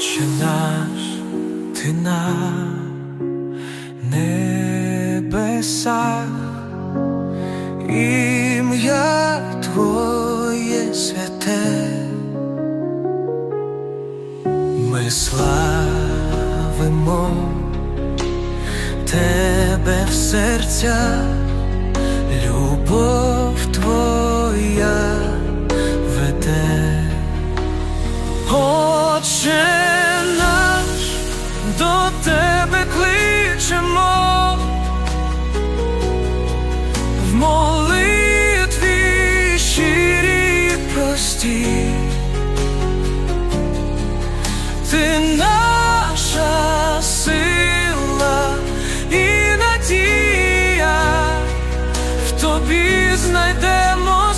Отче наш, ти на небесах, ім'я Твоє святе, ми славимо тебе в серцях, любов Твоя веде. Отче кличемо в молитві щирі прості. Ти наша сила і надія, в тобі знайдемо